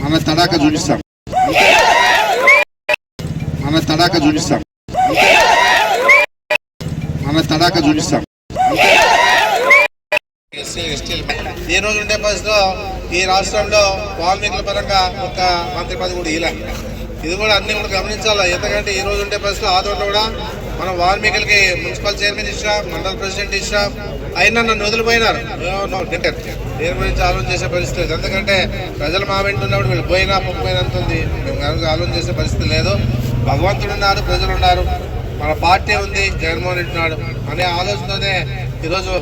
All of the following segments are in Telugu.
మన తడాక చూపిస్తాం. మన తడాక చూపిస్తాం. మన తడాక చూపిస్తాం. ఈ రోజు ఉండే పరిస్థితిలో ఈ రాష్ట్రంలో వాల్మీకుల పరంగా ఒక మంత్రి పదవి కూడా ఇలా ఇది కూడా అన్ని కూడా గమనించాలి? ఎందుకంటే ఈ రోజు ఉండే పరిస్థితిలో ఆదోళన కూడా మనం వాల్మీకులకి మున్సిపల్ చైర్మన్ ఇష్టా మండల ప్రెసిడెంట్ ఇష్టా అయినా నన్ను వదిలిపోయినారు. డెంటర్ దేని గురించి ఆలోచన చేసే పరిస్థితి లేదు. ఎందుకంటే ప్రజలు మా వెంట ఉన్నప్పుడు వీళ్ళు పోయినా పోయినంత ఉంది? మేము కనుక ఆలోచన చేసే పరిస్థితి లేదు. భగవంతుడు ఉన్నారు ప్రజలు ఉన్నారు. మన పార్టీ ఉంది జగన్మోహన్ రెడ్డి ఉన్నాడు అనే ఆలోచనతోనే ఈరోజు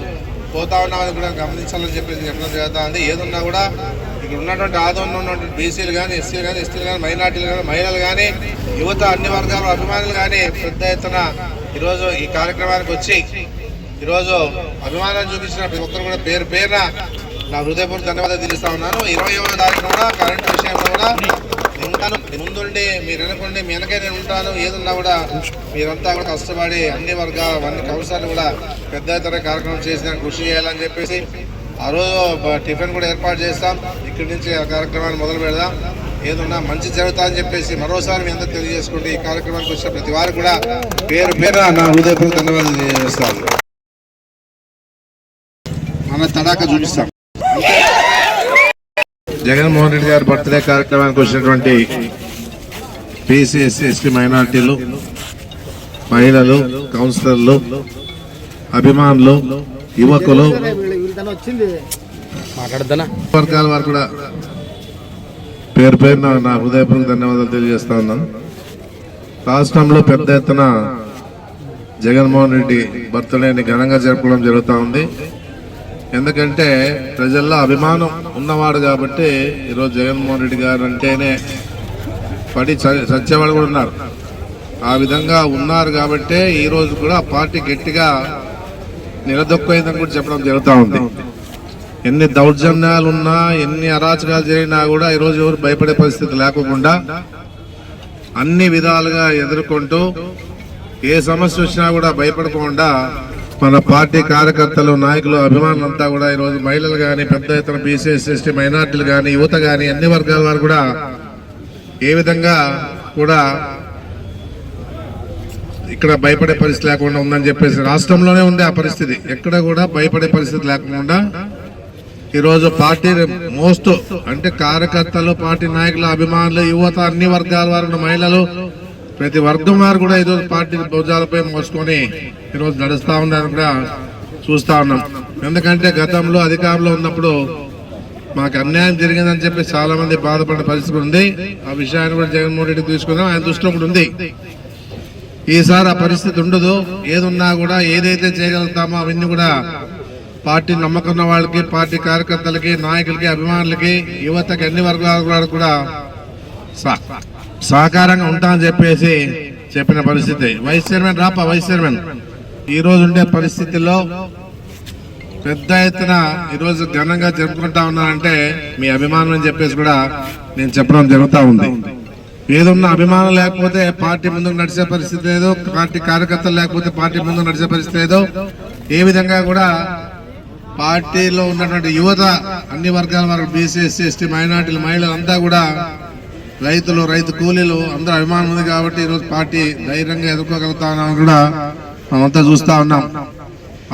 పోతా ఉన్నామని కూడా గమనించాలని చెప్పేసి చెప్పడం జరుగుతుంది ఏదున్నా కూడా ఇక్కడ ఉన్నటువంటి ఆదరణ ఉన్నటువంటి బీసీలు కానీ ఎస్సీలు కానీ ఎస్టీలు కానీ మైనార్టీలు కానీ మహిళలు కానీ యువత అన్ని వర్గాల అభిమానులు కానీ పెద్ద ఎత్తున ఈరోజు ఈ కార్యక్రమానికి వచ్చి ఈరోజు అభిమానం చూపించిన ప్రతి ఒక్కరు కూడా పేరు పేరున నా హృదయపూర్వక ధన్యవాదాలు తెలుస్తా ఉన్నాను. ఇరవై ఏడవ తారీఖు కూడా కరెంట్ విషయంలో కూడా ఉంటాను. ముందుండి మీరు వెనకుండి మీ వెనకే నేను ఉంటాను. ఏదున్నా కూడా మీరంతా కూడా కష్టపడి అన్ని వర్గాలు అన్ని కౌన్సిలర్లు కూడా పెద్ద ఎత్తున కార్యక్రమం చేసి కృషి చేయాలని చెప్పేసి ఆ రోజు టిఫిన్ కూడా ఏర్పాటు చేస్తాం. ఇక్కడి నుంచి కార్యక్రమాన్ని మొదలు పెడదాం. ఏదన్నా మంచి జరుగుతుందని చెప్పేసి మరోసారి మీ అందరూ తెలియజేసుకుంటే ఈ కార్యక్రమానికి వచ్చిన ప్రతి వారు కూడా పేరు పేరు నా హృదయపూర్వక ధన్యవాదాలు తెలియజేస్తాను. మన తడాక చూపిస్తాం. జగన్మోహన్ రెడ్డి గారి బర్త్డే కార్యక్రమానికి వచ్చినటువంటి పిసిఎస్సి ఎస్టీ మైనార్టీలు మహిళలు కౌన్సిలర్లు అభిమానులు యువకులు మాట్లాడద్దనా? వర్గాల వారు కూడా పేరు పేరు నా హృదయపూర్వక ధన్యవాదాలు తెలియజేస్తా ఉన్నాను రాష్ట్రంలో పెద్ద ఎత్తున జగన్మోహన్ రెడ్డి బర్త్డేని ఘనంగా జరుపుకోవడం జరుగుతూ ఉంది. ఎందుకంటే ప్రజల్లో అభిమానం ఉన్నవాడు కాబట్టి ఈరోజు జగన్మోహన్ రెడ్డి గారు అంటేనే పడి చ- చచ్చేవాళ్ళు కూడా ఉన్నారు. ఆ విధంగా ఉన్నారు కాబట్టే ఈ రోజు కూడా పార్టీ గట్టిగా నిలదొక్కేదని కూడా చెప్పడం జరుగుతూ ఉంది. ఎన్ని దౌర్జన్యాలు ఉన్నా ఎన్ని అరాచకాలు జరిగినా కూడా ఈరోజు ఎవరు భయపడే పరిస్థితి లేకుండా అన్ని విధాలుగా ఎదుర్కొంటూ ఏ సమస్య వచ్చినా కూడా భయపడకుండా మన పార్టీ కార్యకర్తలు నాయకులు అభిమానులంతా కూడా ఈరోజు మహిళలు కానీ పెద్ద ఎత్తున బీసీఎస్ ఎస్టీ మైనార్టీలు కానీ యువత కానీ అన్ని వర్గాల వారు కూడా ఏ విధంగా కూడా ఇక్కడ భయపడే పరిస్థితి లేకుండా ఉందని చెప్పేసి రాష్ట్రంలోనే ఉంది ఆ పరిస్థితి. ఎక్కడ కూడా భయపడే పరిస్థితి లేకుండా ఈరోజు పార్టీ మోస్ట్ అంటే కార్యకర్తలు పార్టీ నాయకులు అభిమానులు యువత అన్ని వర్గాల వారు మహిళలు ప్రతి వర్గం వారు కూడా ఈరోజు పార్టీ భుజాలపై మోసుకొని ఈరోజు నడుస్తూ ఉన్నారని కూడా చూస్తా ఉన్నాం. ఎందుకంటే గతంలో అధికారంలో ఉన్నప్పుడు మాకు అన్యాయం జరిగిందని చెప్పి చాలా మంది బాధపడిన పరిస్థితి ఉంది. ఆ విషయాన్ని కూడా జగన్మోహన్ రెడ్డి తీసుకుందాం. ఆయన దృష్టిలో కూడా ఉంది. ఈసారి ఆ పరిస్థితి ఉండదు. ఏదున్నా కూడా ఏదైతే చేయగలుగుతామో అవన్నీ కూడా పార్టీ నమ్మకం వాళ్ళకి పార్టీ కార్యకర్తలకి నాయకులకి అభిమానులకి యువతకి అన్ని వర్గాల కూడా సహ- సహకారంగా ఉంటామని చెప్పేసి చెప్పిన పరిస్థితి. Vice chairman Rapa vice chairman ఈరోజు ఉండే పరిస్థితుల్లో పెద్ద ఎత్తున ఈరోజు ఘనంగా జరుపుకుంటా ఉన్నారంటే మీ అభిమానం అని చెప్పేసి కూడా నేను చెప్పడం జరుగుతూ ఉంది. ఏదున్న అభిమానం లేకపోతే పార్టీ ముందుకు నడిచే పరిస్థితి లేదు పార్టీ కార్యకర్తలు లేకపోతే పార్టీ ముందుకు నడిచే పరిస్థితి లేదు. ఏ విధంగా కూడా పార్టీలో ఉన్నటువంటి యువత అన్ని వర్గాల వరకు బీసీ ఎస్సీ ఎస్టీ మైనార్టీలు మహిళలంతా కూడా రైతులు రైతు కూలీలు అందరూ అభిమానం ఉంది కాబట్టి ఈరోజు పార్టీ ధైర్యంగా ఎదుర్కోగలుగుతా ఉన్నామని కూడా మనమంతా చూస్తా ఉన్నాం.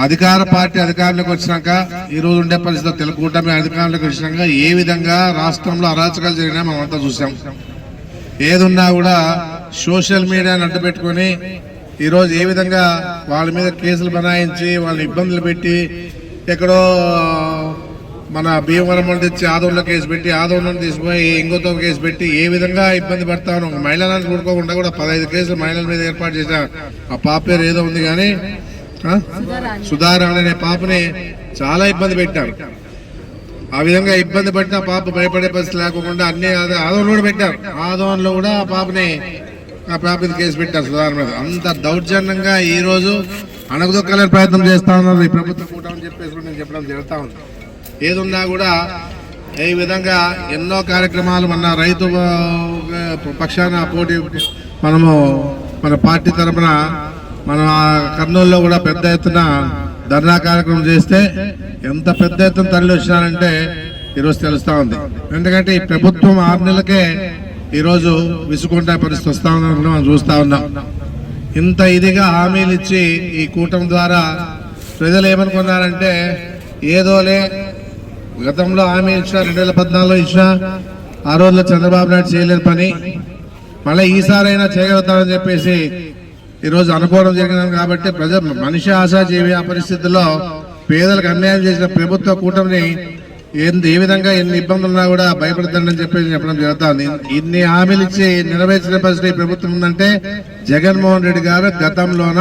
అధికార పార్టీ అధికారంలోకి వచ్చినాక ఈరోజు ఉండే పరిస్థితి తెలుగు కూటమి అధికారంలోకి వచ్చినాక ఏ విధంగా రాష్ట్రంలో అరాచకాలు జరిగినా మనమంతా చూసాం. ఏదున్నా కూడా సోషల్ మీడియాని అడ్డు పెట్టుకొని ఈరోజు ఏ విధంగా వాళ్ళ మీద కేసులు బనాయించి వాళ్ళని ఇబ్బందులు పెట్టి ఎక్కడో మన భీమవరం తెచ్చి ఆదోళన కేసు పెట్టి ఆదోళన తీసుకుపోయి ఇంకోతో కేసు పెట్టి ఏ విధంగా ఇబ్బంది పడతాను మహిళలను కూడుకోకుండా కూడా పదహైదు కేసులు మహిళల మీద ఏర్పాటు చేసిన ఆ పాప పేరు ఏదో ఉంది కానీ ఆ? సుధారాణి అనే పాపని చాలా ఇబ్బంది పెట్టారు. ఆ విధంగా ఇబ్బంది పడిన పాప భయపడే పరిస్థితి లేకుండా అన్ని ఆద- కూడా పెట్టారు. ఆదోళనలో కూడా ఆ పాపని ఆ పాప కేసు పెట్టారు సుధారణ మీద. అంత దౌర్జన్యంగా ఈ రోజు అణగదొక్కలే ప్రయత్నం చేస్తా ఉన్నారు ఈ ప్రభుత్వ కూటమి చెప్పేసి నేను చెప్పడం జరుగుతా ఉంది. ఏదున్నా కూడా ఈ విధంగా ఎన్నో కార్యక్రమాలు మన రైతు పక్షాన పోటీ మనము మన పార్టీ తరఫున మన కర్నూలులో కూడా పెద్ద ఎత్తున ధర్నా కార్యక్రమం చేస్తే ఎంత పెద్ద ఎత్తున తరలి వచ్చినారంటే ఈరోజు తెలుస్తా ఉంది. ఎందుకంటే ఈ ప్రభుత్వం ఆరు నెలలకే ఈరోజు విసుకుంటే పరిస్థితి వస్తా ఉందని మనం చూస్తూ ఉన్నాం. ఇంత ఇదిగా హామీలు ఇచ్చి ఈ కూటమి ద్వారా ప్రజలు ఏమనుకున్నారంటే ఏదోలే గతంలో హామీ ఇచ్చినా రెండు వేల పద్నాలుగులో ఇచ్చినా ఆ రోజుల్లో చంద్రబాబు నాయుడు చేయలేని పని మళ్ళీ ఈసారైనా చేయగలుగుతామని చెప్పేసి ఈరోజు అనుకోవడం జరిగినది కాబట్టి ప్రజ మనిషి ఆశాజీవి ఆ పరిస్థితుల్లో పేదలకు అన్యాయం చేసిన ప్రభుత్వ కూటమిని ఎందు ఏ విధంగా ఎన్ని ఇబ్బందులు ఉన్నా కూడా భయపడతాడని చెప్పేసి చెప్పడం జరుగుతుంది. ఇన్ని హామీలు ఇచ్చి నెరవేర్చిన పరిస్థితి ప్రభుత్వం ఉందంటే జగన్మోహన్ రెడ్డి గారు గతంలోన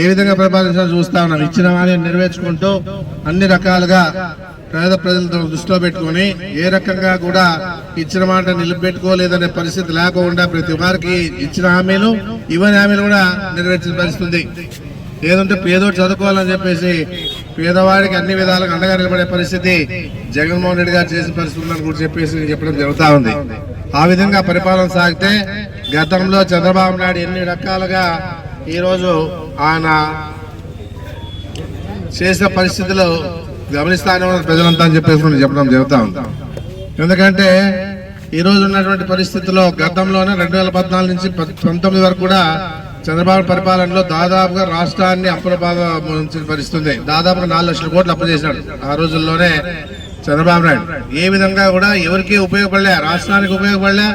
ఏ విధంగా పరిపాలించాలో చూస్తా ఉన్నాం. ఇచ్చిన హామీ నెరవేర్చుకుంటూ అన్ని రకాలుగా పేద ప్రజలతో దృష్టిలో పెట్టుకొని ఏ రకంగా కూడా ఇచ్చిన మాట నిలబెట్టుకోలేదనే పరిస్థితి లేకుండా ప్రతి వారికి ఇచ్చిన హామీలు ఇవ్వని హామీలు కూడా నెరవేర్చిన పరిస్థితి ఉంది. ఏదంటే పేదోడు చదువుకోవాలని చెప్పేసి పేదవాడికి అన్ని విధాలుగా అండగా నిలబడే పరిస్థితి జగన్మోహన్ రెడ్డి గారు చేసిన పరిస్థితి ఉందని కూడా చెప్పేసి నేను చెప్పడం జరుగుతూ ఉంది. ఆ విధంగా పరిపాలన సాగితే గతంలో చంద్రబాబు నాయుడు ఎన్ని రకాలుగా ఈరోజు ఆయన చేసిన పరిస్థితులు గమనిస్తానే ప్రజలంతా అని చెప్పేసి చెప్పడం జరుగుతూ ఉంది. ఎందుకంటే ఈ రోజు ఉన్నటువంటి పరిస్థితుల్లో గతంలోనే రెండు వేల పద్నాలుగు నుంచి పంతొమ్మిది వరకు కూడా చంద్రబాబు పరిపాలనలో దాదాపుగా రాష్ట్రాన్ని అప్పుల బాగా ముంచిన పరిస్థితి ఉంది దాదాపుగా నాలుగు లక్షల కోట్లు అప్పు చేసినాడు ఆ రోజుల్లోనే చంద్రబాబు నాయుడు. ఏ విధంగా కూడా ఎవరికి ఉపయోగపడలే. రాష్ట్రానికి ఉపయోగపడలే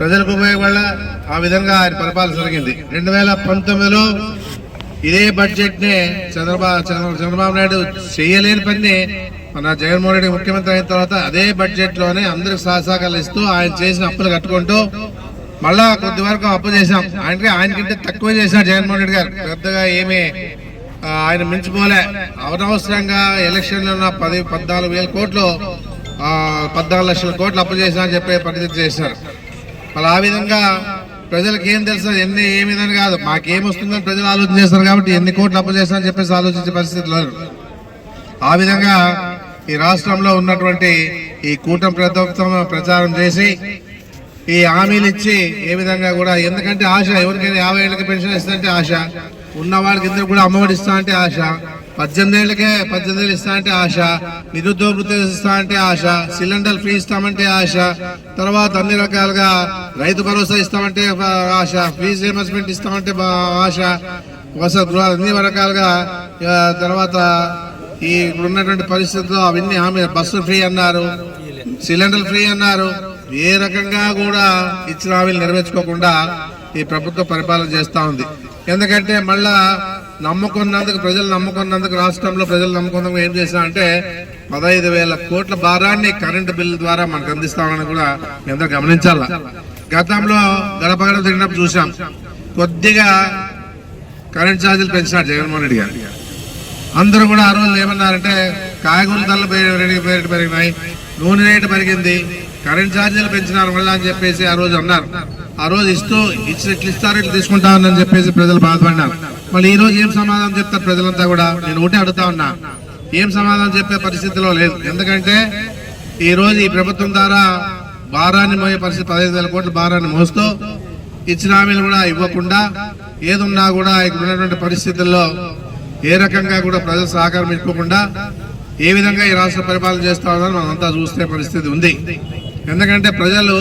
ప్రజలకు ఉపయోగపడలే. ఆ విధంగా ఆయన పరిపాలన జరిగింది రెండు వేల పంతొమ్మిదిలో ఇదే బడ్జెట్ని చంద్రబాబు చంద్రబాబు నాయుడు చేయలేని పని మన జగన్మోహన్ రెడ్డి ముఖ్యమంత్రి అయిన తర్వాత అదే బడ్జెట్లోనే అందరికి సహసాకాలు ఇస్తూ ఆయన చేసిన అప్పులు కట్టుకుంటూ మళ్ళా కొద్ది వరకు అప్పు చేశాం. ఆయనకి ఆయనకంటే తక్కువ చేశారు జగన్మోహన్ రెడ్డి గారు. పెద్దగా ఏమి ఆయన మించిపోలే. అనవసరంగా ఎలక్షన్లో ఉన్న పది పద్నాలుగు వేల కోట్లు పద్నాలుగు లక్షల కోట్లు అప్పు చేశా అని చెప్పే పరిస్థితి చేశారు. మళ్ళీ ఆ విధంగా ప్రజలకు ఏం తెలుసు? ఎన్ని ఏ విధంగా కాదు. మాకేం వస్తుందని ప్రజలు ఆలోచన చేస్తారు కాబట్టి ఎన్ని కోట్లు అప్పు చేస్తారని చెప్పేసి ఆలోచించే పరిస్థితులు ఆ విధంగా ఈ రాష్ట్రంలో ఉన్నటువంటి ఈ కూటమి ప్రభుత్వం ప్రచారం చేసి ఈ హామీలు ఇచ్చి ఏ విధంగా కూడా ఎందుకంటే ఆశ ఎవరికైనా యాభై ఏళ్ళకి పెన్షన్ ఇస్తాంటే ఆశ ఉన్న వాళ్ళకి ఇద్దరు కూడా అమ్మఒడి ఇస్తా అంటే ఆశ పద్దెనిమిది ఏళ్ళకే పద్దెనిమిది ఏళ్ళు ఇస్తా అంటే ఆశ నిరుద్యోగ వృత్తి ఇస్తా అంటే ఆశ సిలిండర్ ఫ్రీ ఇస్తామంటే ఆశ తర్వాత అన్ని రకాలుగా రైతు భరోసా ఇస్తామంటే ఆశ ఫీజు రీఎంబర్స్మెంట్ ఇస్తామంటే ఆశ వసతి గృహాలు అన్ని రకాలుగా తర్వాత ఈ ఉన్నటువంటి పరిస్థితుల్లో అవన్నీ ఆమె బస్సు ఫ్రీ అన్నారు సిలిండర్ ఫ్రీ అన్నారు. ఏ రకంగా కూడా ఇచ్చిన హామీలు నెరవేర్చుకోకుండా ఈ ప్రభుత్వం పరిపాలన చేస్తూ ఉంది. ఎందుకంటే మళ్ళా నమ్ముకున్నందుకు ప్రజలు నమ్ముకున్నందుకు రాష్ట్రంలో ప్రజలు నమ్ముకున్నందుకు ఏం చేసినా అంటే పదహైదు వేల కోట్ల భారాన్ని కరెంటు బిల్లు ద్వారా మనకు అందిస్తామని కూడా మీ అందరూ గమనించాల? గతంలో గడపగడ తిరిగినప్పుడు చూసాం కొద్దిగా కరెంట్ ఛార్జీలు పెంచినారు జగన్మోహన్ రెడ్డి గారు. అందరూ కూడా ఆ రోజు ఏమన్నారంటే కాయగూరల ధరలు రేటు పెరిగినాయి నూనె రేటు పెరిగింది కరెంట్ ఛార్జీలు పెంచినారు మళ్ళీ అని చెప్పేసి ఆ రోజు అన్నారు. ఆ రోజు ఇస్తూ ఇచ్చి ఇట్లా ఇస్తారు ఇట్లా తీసుకుంటామని చెప్పేసి ప్రజలు బాధపడినారు. మళ్ళీ ఈ రోజు ఏం సమాధానం చెప్తారు ప్రజలంతా కూడా? నేను ఒకటే అడుగుతా ఉన్నా. ఏం సమాధానం చెప్పే పరిస్థితిలో లేదు. ఎందుకంటే ఈ రోజు ఈ ప్రభుత్వం ద్వారా భారాన్ని మోయే పరిస్థితి పదహైదు వేల కోట్ల భారాన్ని మోస్తూ ఇచ్చిన హామీలు కూడా ఇవ్వకుండా ఏదున్నా కూడా ఇక్కడ ఉన్నటువంటి పరిస్థితుల్లో ఏ రకంగా కూడా ప్రజలు సహకారం ఇవ్వకుండా ఏ విధంగా ఈ రాష్ట్ర పరిపాలన చేస్తా మనం అంతా చూస్తే పరిస్థితి ఉంది. ఎందుకంటే ప్రజలు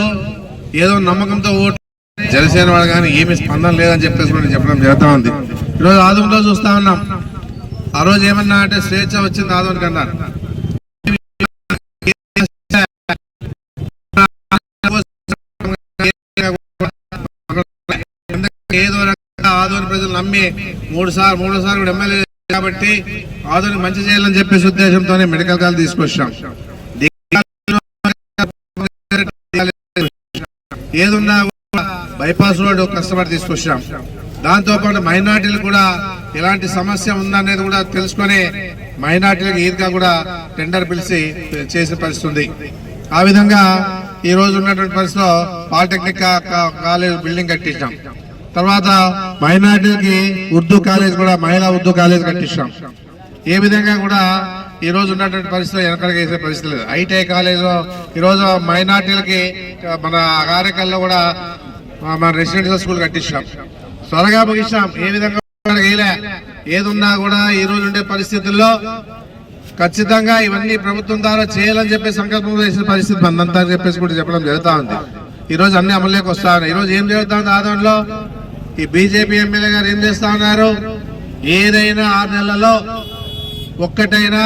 ఏదో నమ్మకంతో ఓటు జనసేన వాళ్ళు కానీ ఏమి స్పందన లేదని చెప్పేసి మనం చెప్పడం జరుగుతా ఉంది. ఈరోజు ఆదంలో చూస్తా ఉన్నాం. ఆ రోజు ఏమన్నా అంటే స్వేచ్ఛ వచ్చింది ఆదోనికి అన్నారు ఏదో రకంగా ఆదోని ప్రజలు నమ్మి మూడు సార్లు మూడు సార్లు కూడా ఎమ్మెల్యే కాబట్టి ఆధునిక మంచి చేయాలని చెప్పేసి ఉద్దేశంతోనే మెడికల్ కాలేజ్ తీసుకొచ్చాం. ఏదున్నా బైపాస్ రోడ్ కష్టపడి తీసుకొచ్చాం. దాంతో పాటు మైనార్టీలు కూడా ఎలాంటి సమస్య ఉందనేది కూడా తెలుసుకొని మైనార్టీలకు ఈద్గా కూడా టెండర్ పిలిచి చేసే పరిస్థితుంది ఆ విధంగా ఈ రోజు ఉన్నటువంటి పరిస్థితిలో పాలిటెక్నిక్ కాలేజ్ బిల్డింగ్ కట్టించాం. తర్వాత మైనార్టీలకి ఉర్దూ కాలేజ్ కూడా మహిళా ఉర్దూ కాలేజ్ కట్టించాం ఏ విధంగా కూడా ఈ రోజు ఉన్నటువంటి పరిస్థితులు వెనకడికి వేసే పరిస్థితి లేదు. ఐటీఐ కాలేజ్ ఈరోజు మైనార్టీలకి మన కారేకల్లో కూడా మన రెసిడెన్షియల్ స్కూల్ కట్టించాం త్వరగా ముగించాం ఏ విధంగా ఏదున్నా కూడా ఈ రోజు ఉండే పరిస్థితుల్లో ఖచ్చితంగా ఇవన్నీ ప్రభుత్వం ద్వారా చేయాలని చెప్పి సంకల్పం చేసిన పరిస్థితి మనంతా అని చెప్పేసి కూడా చెప్పడం జరుగుతూ ఉంది. ఈ రోజు అన్ని అమలులోకి వస్తా ఉన్నాయి. రోజు ఏం జరుగుతుంది ఆ దాంట్లో ఈ బీజేపీ ఎమ్మెల్యే గారు ఏం చేస్తా ఉన్నారు? ఏదైనా ఆరు నెలలలో ఒక్కటైనా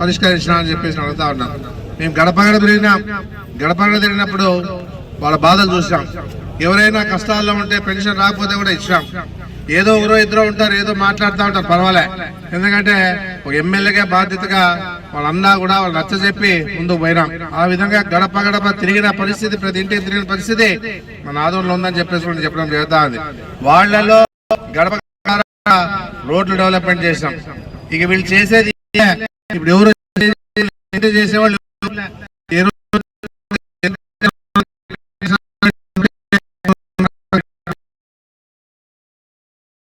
పరిష్కరించినా అని చెప్పేసి అడుగుతా ఉన్నాం. మేము గడప గడప తిరిగినాం. గడప గడప తిరిగినప్పుడు వాళ్ళ బాధలు చూసాం ఎవరైనా కష్టాల్లో ఉంటే పెన్షన్ రాకపోతే కూడా ఇచ్చాం ఏదో ఒకరో ఇద్దరు ఉంటారు ఏదో మాట్లాడుతూ ఉంటారు పర్వాలే. ఎందుకంటే ఒక ఎమ్మెల్యేగా బాధ్యతగా వాళ్ళన్నా కూడా వాళ్ళు నచ్చ చెప్పి ముందుకు పోయినాం. ఆ విధంగా గడప గడప తిరిగిన పరిస్థితి ప్రతి ఇంటికి తిరిగిన పరిస్థితి మన ఆదోళనలో ఉందని చెప్పేసి చెప్పడం జరుగుతా ఉంది వాళ్ళలో గడప రోడ్లు డెవలప్మెంట్ చేసాం ఇక వీళ్ళు చేసేది ఇప్పుడు ఎవరు చేసే- చేసేవాళ్ళు?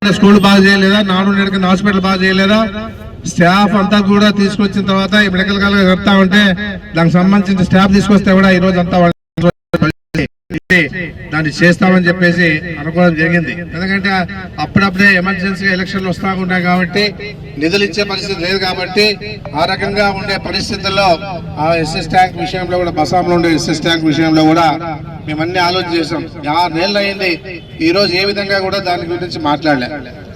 స్కూల్ బాగా చేయలేదా? నాడు నేడుకున్న హాస్పిటల్ బాగా చేయలేదా? స్టాఫ్ అంతా కూడా తీసుకొచ్చిన తర్వాత ఈ మెడికల్ కాలేజ్ చెప్తా ఉంటే దానికి సంబంధించిన స్టాఫ్ తీసుకొస్తే కూడా ఈ రోజు అంతా దాన్ని చేస్తామని చెప్పేసి అనుకోవడం జరిగింది. ఎందుకంటే అప్పుడప్పుడే ఎమర్జెన్సీ ఎలక్షన్లు వస్తా ఉన్నాయి కాబట్టి నిధులు ఇచ్చే పరిస్థితి లేదు కాబట్టి ఆ రకంగా ఉండే పరిస్థితుల్లో ఆ ఎస్ఎస్ ట్యాంక్ విషయంలో కూడా బసాంలో ఉండే ఎస్ఎస్ ట్యాంక్ విషయంలో కూడా మేమన్నీ ఆలోచన చేసాం ఆరు నెలలు అయింది. ఈ రోజు ఏ విధంగా కూడా దాని గురించి మాట్లాడలే.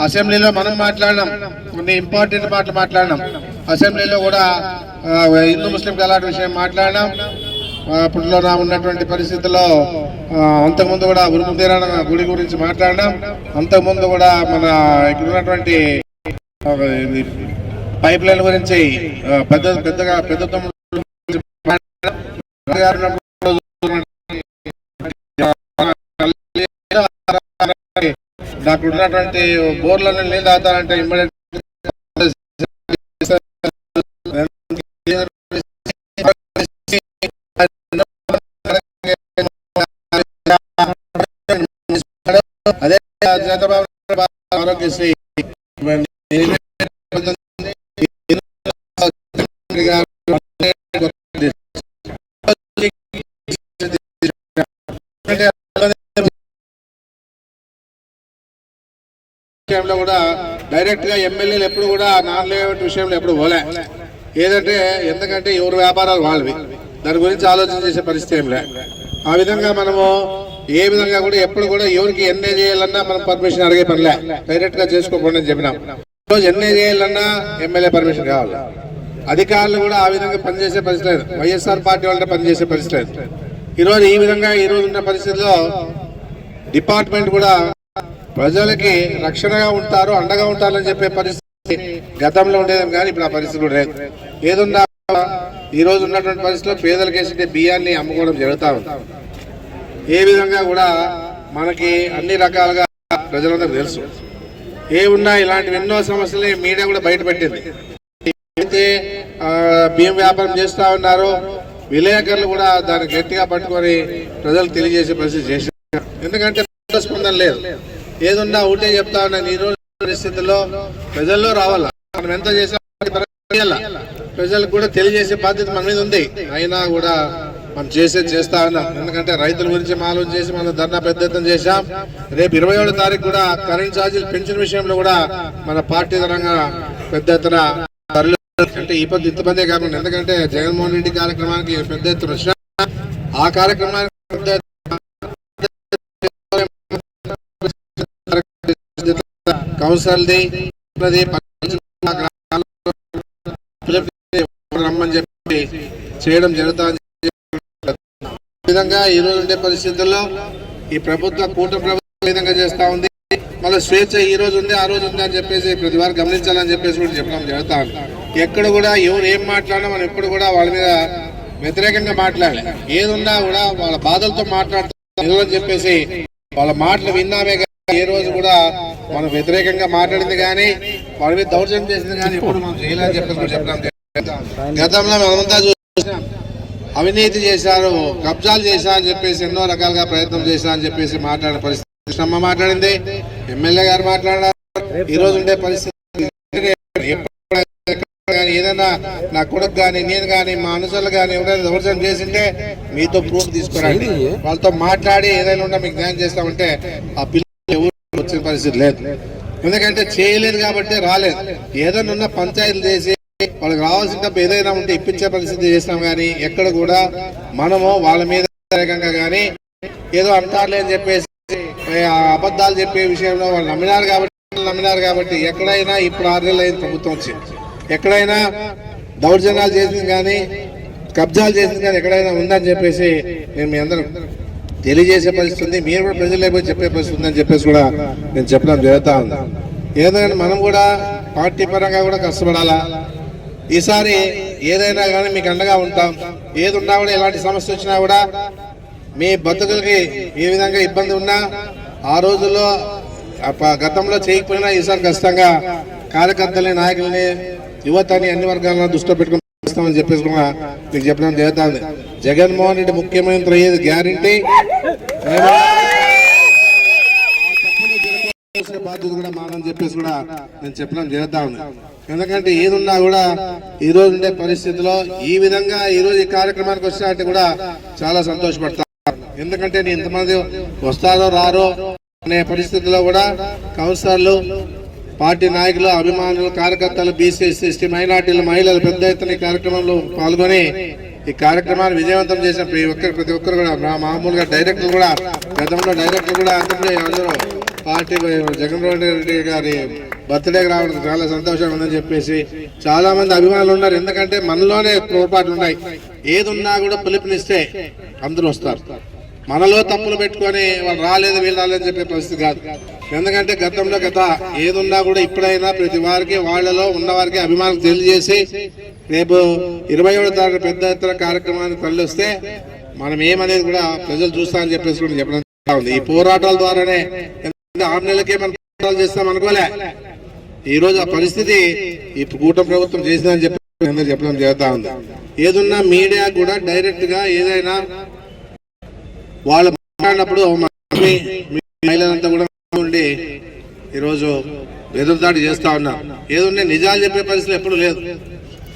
అసెంబ్లీలో మనం మాట్లాడినాం. కొన్ని ఇంపార్టెంట్ మాటలు మాట్లాడినాం. అసెంబ్లీలో కూడా హిందూ ముస్లిం గలాట్ విషయం మాట్లాడినాం. అప్పట్లో నా ఉన్నటువంటి పరిస్థితుల్లో ఆ, అంతకుముందు కూడా ఉరుముతీరాన గుడి గురించి మాట్లాడినాం. అంతకుముందు కూడా మన ఇక్కడ ఉన్నటువంటి ఇది పైప్ లైన్ గురించి పెద్ద పెద్దగా పెద్ద గురించి నాకు ఉన్నటువంటి బోర్లను నీళ్ళు తాగుతారంటే ఇమ్మీడియట్ చంద్రబాబు ఆరోగ్యశ్రీ విషయంలో కూడా డైరెక్ట్గా ఎమ్మెల్యేలు ఎప్పుడు కూడా నాన్ లేఅవుట్ విషయంలో ఎప్పుడు పోలే. ఏదంటే ఎందుకంటే ఎవరి వ్యాపారాలు వాళ్ళవి. దాని గురించి ఆలోచన చేసే పరిస్థితి ఏం లే. ఆ విధంగా మనము ఏ విధంగా కూడా ఎప్పుడు కూడా ఎవరికి ఎన్ఏ చేయాలన్నా మనం పర్మిషన్ అడిగే పనిలే. డైరెక్ట్గా చేసుకోకుండా చెప్పినాం. రోజు ఎన్ఏ చేయాలన్నా ఎమ్మెల్యే పర్మిషన్ కావాలి. అధికారులు కూడా ఆ విధంగా పనిచేసే పరిస్థితి లేదు. వైఎస్ఆర్ పార్టీ వాళ్ళ పనిచేసే పరిస్థితి లేదు. ఈరోజు ఈ విధంగా ఈ రోజు ఉన్న పరిస్థితుల్లో డిపార్ట్మెంట్ కూడా ప్రజలకి రక్షణగా ఉంటారు అండగా ఉంటారని చెప్పే పరిస్థితి గతంలో ఉండేది కానీ ఇప్పుడు ఆ పరిస్థితి కూడా లేదు. ఏదున్నా ఈ రోజు ఉన్నటువంటి పరిస్థితిలో పేదలకు బియ్యాన్ని అమ్ముకోవడం జరుగుతూ ఉంది. ఏ విధంగా కూడా మనకి అన్ని రకాలుగా ప్రజలందరూ తెలుసు. ఏ ఉన్నా ఇలాంటివి ఎన్నో సమస్యలు మీడియా కూడా బయట పెట్టింది. అయితే బియ్యం వ్యాపారం చేస్తా ఉన్నారు విలేకరులు కూడా దాన్ని గట్టిగా పట్టుకొని ప్రజలు తెలియజేసే పరిస్థితి చేశారు. ఎందుకంటే స్పందన లేదు. ఏదున్నా ఒకటే చెప్తా ఉన్నాను ఈ రోజు పరిస్థితుల్లో ప్రజల్లో రావాలా? మనం ఎంత చేసా ప్రజలకు కూడా తెలియజేసే బాధ్యత మన మీద ఉంది. అయినా కూడా మనం చేసేది చేస్తా ఉన్నాం ఎందుకంటే రైతుల గురించి ఆలోచన చేసి మనం ధర్నా పెద్ద ఎత్తున చేశాం. రేపు ఇరవై ఏడో తారీఖు కూడా కరెంట్ ఛార్జీలు పెన్షన్ విషయంలో కూడా మన పార్టీ తరంగా పెద్ద ఎత్తున అంటే ఈ పొద్దు ఇంతమందే కాకుండా ఎందుకంటే జగన్మోహన్ రెడ్డి కార్యక్రమానికి పెద్ద ఎత్తున వచ్చిన ఆ కార్యక్రమానికి పెద్ద కౌన్సిల్ది రమ్మని చెప్పి చేయడం జరుగుతుంది విధంగా ఈ రోజు ఉండే పరిస్థితుల్లో ఈ ప్రభుత్వ కూట ప్రభుత్వం విధంగా చేస్తా ఉంది? మళ్ళీ స్వేచ్ఛ ఈ రోజు ఉంది ఆ రోజు ఉంది అని చెప్పేసి ప్రతి వారు గమనించాలని చెప్పేసి కూడా చెప్పడం జరుగుతా ఉంది. ఎక్కడ కూడా ఎవరు ఏం మాట్లాడినా మనం ఎప్పుడు కూడా వాళ్ళ మీద వ్యతిరేకంగా మాట్లాడాలి. ఏదున్నా కూడా వాళ్ళ బాధలతో మాట్లాడుతాం. అని చెప్పేసి వాళ్ళ మాటలు విన్నామే కానీ ఏ రోజు కూడా మనం వ్యతిరేకంగా మాట్లాడింది కానీ వాళ్ళ మీద దౌర్జన్యం చేసింది కానీ ఇప్పుడు మనం చేయాలని చెప్పేసి కూడా చెప్పడం గతంలో మనమంతా చూసాం అవినీతి చేశారు కబ్జాలు చేశా అని చెప్పేసి ఎన్నో రకాలుగా ప్రయత్నం చేశా అని చెప్పేసి మాట్లాడిన పరిస్థితి. కృష్ణమ్మ మాట్లాడింది ఎమ్మెల్యే గారు మాట్లాడారు. ఈ రోజు ఉండే పరిస్థితి ఏదైనా నా కొడుకు కానీ నేను కానీ మా అనుచరులు కానీ ఎవరైనా దౌర్జన్యం చేసింటే మీతో ప్రూఫ్ తీసుకురండి. వాళ్ళతో మాట్లాడి ఏదైనా ఉన్నా మీకు న్యాయం చేస్తామంటే ఆ పిల్లలు ఎవరు వచ్చిన పరిస్థితి లేదు. ఎందుకంటే చేయలేదు కాబట్టి రాలేదు. ఏదైనా ఉన్న పంచాయతీలు చేసి వాళ్ళకి రావాల్సిన డబ్బు ఏదైనా ఉంటే ఇప్పించే పరిస్థితి చేసినాం కానీ ఎక్కడ కూడా మనము వాళ్ళ మీద వ్యతిరేకంగా కానీ ఏదో అంటారులే అని చెప్పేసి ఆ అబద్ధాలు చెప్పే విషయంలో వాళ్ళు నమ్మినారు కాబట్టి నమ్మినారు కాబట్టి ఎక్కడైనా ఇప్పుడు ఆరు నెలలు అయింది ప్రభుత్వం వచ్చి. ఎక్కడైనా దౌర్జన్యాలు చేసింది కానీ కబ్జాలు చేసింది కానీ ఎక్కడైనా ఉందని చెప్పేసి నేను మీ అందరం తెలియజేసే పరిస్థితి ఉంది. మీరు కూడా ప్రజలు పోయి చెప్పే పరిస్థితి ఉందని చెప్పేసి కూడా నేను చెప్పడం జరుగుతా ఉంది. ఏదైనా మనం కూడా పార్టీ పరంగా కూడా కష్టపడాలా? ఈసారి ఏదైనా కానీ మీకు అండగా ఉంటాం. ఏది ఉన్నా కూడా ఎలాంటి సమస్య వచ్చినా కూడా మీ బతుకులకి ఏ విధంగా ఇబ్బంది ఉన్నా ఆ రోజుల్లో గతంలో చేయకపోయినా ఈసారి ఖచ్చితంగా కార్యకర్తల్ని నాయకుల్ని యువతని అన్ని వర్గాలను దృష్టిలో పెట్టుకుని చెప్పేసి కూడా మీకు చెప్పడం జరుగుతుంది. జగన్మోహన్ రెడ్డి ముఖ్యమంత్రి అయ్యేది గ్యారంటీ. బాధ్యత కూడా మానని చెప్పేసి కూడా నేను చెప్పడం జరుగుతా ఉంది. ఎందుకంటే ఏదున్నా కూడా ఈ రోజు ఉండే పరిస్థితిలో ఈ విధంగా ఈ రోజు ఈ కార్యక్రమానికి వచ్చినట్టు కూడా చాలా సంతోషపడతా ఎందుకంటే నేను ఇంతమంది వస్తారో రారో అనే పరిస్థితిలో కూడా కౌన్సిలర్లు పార్టీ నాయకులు అభిమానులు కార్యకర్తలు బీసీ ఎస్సీ మైనార్టీలు మహిళలు పెద్ద ఎత్తున ఈ కార్యక్రమంలో పాల్గొని ఈ కార్యక్రమాన్ని విజయవంతం చేసిన ప్రతి ఒక్కరు ప్రతి ఒక్కరు కూడా మామూలుగా డైరెక్టర్ కూడా గతంలో డైరెక్టర్ కూడా అందరూ పార్టీ జగన్మోహన్ రెడ్డి గారి బర్త్డేకి రావడం చాలా సంతోషంగా ఉందని చెప్పేసి చాలా మంది అభిమానులు ఉన్నారు ఎందుకంటే మనలోనే పొరపాట్లు ఉన్నాయి. ఏది ఉన్నా కూడా పిలుపునిస్తే అందరూ వస్తారు. మనలో తప్పులు పెట్టుకొని వాళ్ళు రాలేదు వీళ్ళు రాలేదని చెప్పే పరిస్థితి కాదు. ఎందుకంటే గతంలో గత ఏదున్నా కూడా ఇప్పుడైనా ప్రతి వారికి వాళ్ళలో ఉన్న వారికి అభిమానం తెలియజేసి రేపు ఇరవై ఏడో తారీఖు పెద్ద ఎత్తున కార్యక్రమానికి తల్లి వస్తే మనం ఏమనేది కూడా ప్రజలు చూస్తామని చెప్పేసి కూడా చెప్పడం ఉంది. ఈ పోరాటాల ద్వారానే ఆరు నెలలకే మనం పోరాటాలు చేస్తాం అనుకోలే. ఈ రోజు ఆ పరిస్థితి ఈ కూటమి ప్రభుత్వం చేసిందని చెప్పి అందరూ చెప్పడం జరుగుతా ఉంది. ఏదున్నా మీడియా కూడా డైరెక్ట్గా ఏదైనా వాళ్ళు మాట్లాడినప్పుడు మహిళలంతా కూడా ఉండి ఈరోజు ఎదురుదాడి చేస్తా ఉన్నారు. ఏదుంటే నిజాలు చెప్పే పరిస్థితి ఎప్పుడు లేదు.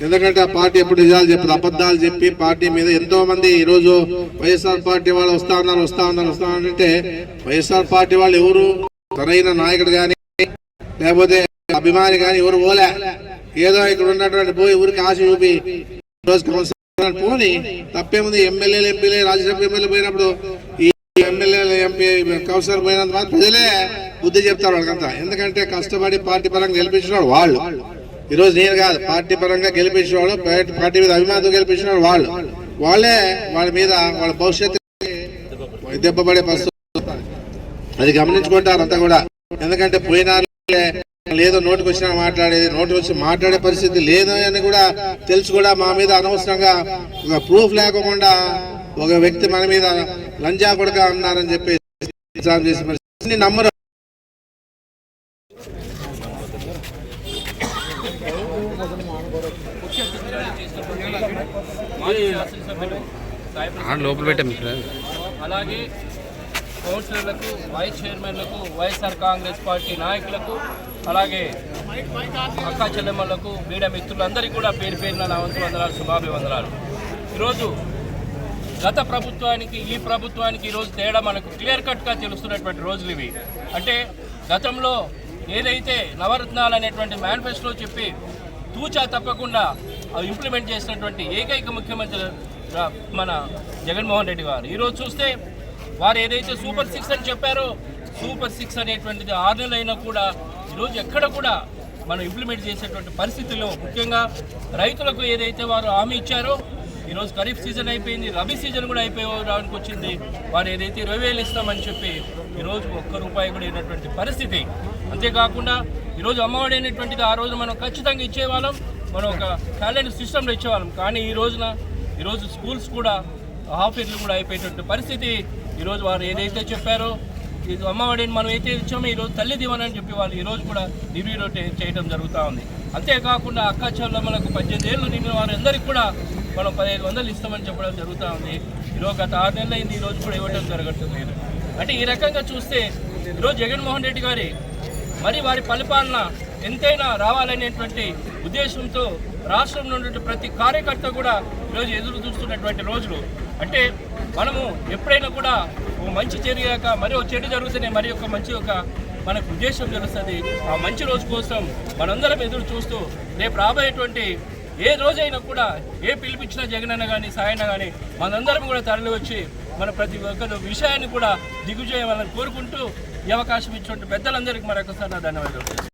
ఎందుకంటే ఆ పార్టీ ఎప్పుడు నిజాలు చెప్పదు అబద్ధాలు చెప్పి పార్టీ మీద ఎంతో మంది ఈ రోజు వైఎస్ఆర్ పార్టీ వాళ్ళు వస్తా ఉన్నారు వస్తా ఉన్నారు వస్తా ఉన్నారంటే వైఎస్ఆర్ పార్టీ వాళ్ళు ఎవరు? సరైన నాయకుడు కానీ లేకపోతే అభిమాని కానీ ఎవరు పోలే. ఏదో ఇక్కడ ఉన్నటువంటి పోయి ఊరికి ఆశ చూపి పోని తప్పేముంది ఎమ్మెల్యేలు ఎంపీలే రాజ్యసభ ఎమ్మెల్యే పోయినప్పుడు ఈ ఎమ్మెల్యేలు ఎంపీ కౌన్సిలర్ పోయినంత మాత్రం ప్రజలే బుద్ధి చెప్తారు వాళ్ళకంతా. ఎందుకంటే కష్టపడి పార్టీ పరంగా గెలిపించిన వాళ్ళు. ఈరోజు నేను కాదు పార్టీ పరంగా గెలిపించిన వాళ్ళు పార్టీ- మీద అభిమానంతో గెలిపించిన వాళ్ళు. వాళ్ళే వాళ్ళ మీద వాళ్ళ భవిష్యత్తు దెబ్బపడే పరిస్థితి అది గమనించుకుంటారు అంతా కూడా. ఎందుకంటే పోయిన లేదో నోటికి వచ్చినా మాట్లాడేది నోటికి వచ్చి మాట్లాడే పరిస్థితి లేదు అని కూడా తెలుసు కూడా మా మీద అనవసరంగా ఒక ప్రూఫ్ లేకుండా ఒక వ్యక్తి మన మీద లంజా కొడుక అన్నారని చెప్పి ఎగ్జామ్ చేసే పరిస్థితి. నమ్మరు. లోపల పెట్టాం అలాగే కౌన్సిలర్లకు వైస్ చైర్మన్లకు వైఎస్ఆర్ కాంగ్రెస్ పార్టీ నాయకులకు అలాగే అక్క చెల్లెమ్మలకు మీడియా మిత్రులందరికీ కూడా పేరు పేరున నా వంతు వందనాలు శుభాభివందనాలు. ఈరోజు గత ప్రభుత్వానికి ఈ ప్రభుత్వానికి ఈరోజు తేడా మనకు క్లియర్ కట్గా తెలుస్తున్నటువంటి రోజులు ఇవి. అంటే గతంలో ఏదైతే నవరత్నాలు అనేటువంటి మేనిఫెస్టో చెప్పి తూచా తప్పకుండా అవి ఇంప్లిమెంట్ చేసినటువంటి ఏకైక ముఖ్యమంత్రి మన జగన్మోహన్ రెడ్డి గారు. ఈరోజు చూస్తే వారు ఏదైతే సూపర్ సిక్స్ అని చెప్పారో సూపర్ సిక్స్ అనేటువంటిది ఆరు నెలలైనా అయినా కూడా ఈరోజు ఎక్కడ కూడా మనం ఇంప్లిమెంట్ చేసేటువంటి పరిస్థితుల్లో ముఖ్యంగా రైతులకు ఏదైతే వారు హామీ ఇచ్చారో ఈరోజు ఖరీఫ్ సీజన్ అయిపోయింది రబీ సీజన్ కూడా అయిపోవడానికి వచ్చింది వారు ఏదైతే ఇరవై వేలు ఇస్తామని చెప్పి ఈరోజు ఒక్క రూపాయి కూడా అయినటువంటి పరిస్థితి. అంతేకాకుండా ఈరోజు అమ్మఒడి అనేటువంటిది ఆ రోజు మనం ఖచ్చితంగా ఇచ్చేవాళ్ళం మనం ఒక క్యాలెండర్ సిస్టంలో ఇచ్చేవాళ్ళం. కానీ ఈ రోజున ఈరోజు స్కూల్స్ కూడా హాఫ్ ఇయర్లు కూడా అయిపోయేటువంటి పరిస్థితి. ఈరోజు వారు ఏదైతే చెప్పారో ఇది అమ్మఒడిని మనం అయితే ఇచ్చామో ఈరోజు తల్లి దీవెన అని చెప్పి వాళ్ళు ఈరోజు కూడా రివ్యూలో చేయడం జరుగుతూ ఉంది. అంతేకాకుండా అక్క చెల్లెమ్మలకు పద్దెనిమిది ఏళ్ళు నిండిన వారందరికీ కూడా మనం పదిహేను వందలు ఇస్తామని చెప్పడం జరుగుతూ ఉంది. ఈరోజు గత ఆరు నెలలు అయింది ఈరోజు కూడా ఇవ్వడం జరగట్లేదు. అంటే ఈ రకంగా చూస్తే ఈరోజు జగన్మోహన్ రెడ్డి గారి మరి వారి పరిపాలన ఎంతైనా రావాలనేటువంటి ఉద్దేశంతో రాష్ట్రంలో ఉన్నటువంటి ప్రతి కార్యకర్త కూడా ఈరోజు ఎదురు చూస్తున్నటువంటి రోజులు. అంటే మనము ఎప్పుడైనా కూడా ఓ మంచి జరిగాక మరి ఒక చెడు జరుగుతూనే మరి ఒక మంచి ఒక మనకు ఉద్దేశం తెలుస్తుంది ఆ మంచి రోజు కోసం మనందరం ఎదురు చూస్తూ రేపు రాబోయేటువంటి ఏ రోజైనా కూడా ఏ పిలిపించినా జగనన్న కానీ సాయన కానీ మనందరం కూడా తరలి వచ్చి మన ప్రతి ఒక్కరు విషయాన్ని కూడా దిగుజేయాలని కోరుకుంటూ ఈ అవకాశం ఇచ్చినటువంటి పెద్దలందరికీ మరొకసారి నా ధన్యవాదాలు.